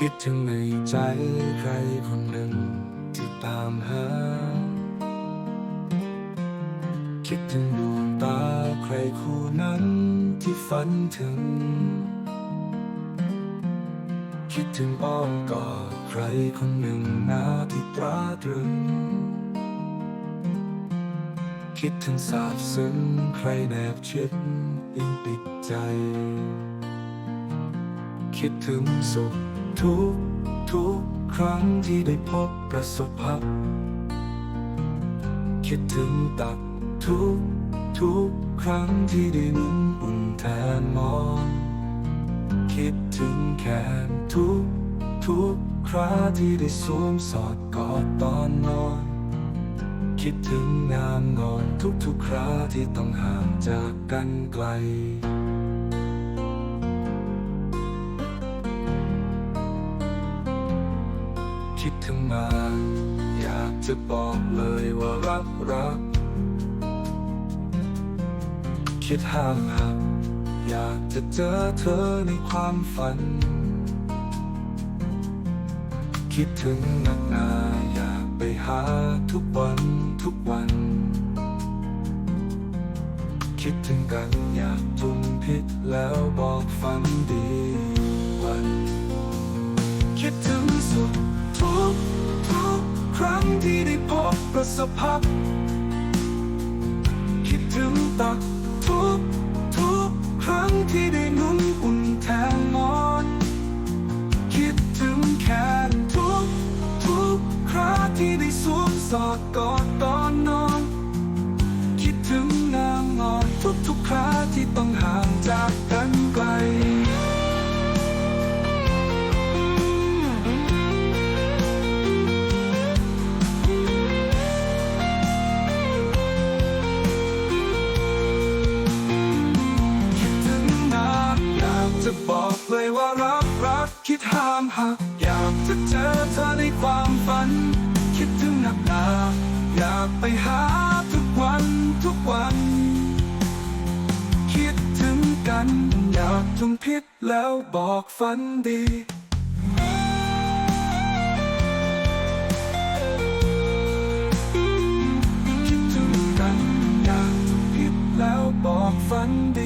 คิดถึงในใจใครคนหนึ่งที่ตามหา คิดถึงดวงตาใครคู่นั้นที่ฝันถึง คิดถึงอ้อมกอดใครคนหนึ่งนาที่ตราตรึง คิดถึงสาบซึ้งใครแนบชิดยิ่งติดใจ คิดถึงสุข ทุกทุกครั้งที่ได้พบประสบพบคิดถึงตักทุกทุกครั้งที่ได้นุ่มอุ่นแทนมอนคิดถึงแขนทุกทุกคราที่ได้สวมสอดกอดตอนนอน คิดถึงงามงอนทุกทุกคราที่ต้องห่างจากกันไกล คิดถึงมา อยากจะบอกเลยว่ารักรัก คิดห้ามหักอยากจะเจอเธอในความฝัน คิดถึงนักหนาอยากไปหาทุกวันทุกวัน คิดถึงกันอยากจุ่มพิษแล้วบอกฝันดีวัน สบพบคิดถึงตักทุกทุกครั้งที่ได้นุ่มอุ่นแทนนอน คิดถึงแขนทุกทุกคราที่ได้สวมสอดกอดตอนนอน คิดถึงนางนอนทุกทุกคราที่ต้องห่างจากกันไกลากอยากจะเจอเธอในความฝัน คิดถึงหนักหนาอยากไปหาทุกวันทุกวัน คิดถึงกัน อยากจงพิษแล้วบอกฝันดีคิดถึงกันอยากจงพิษแล้วบอกฝันดี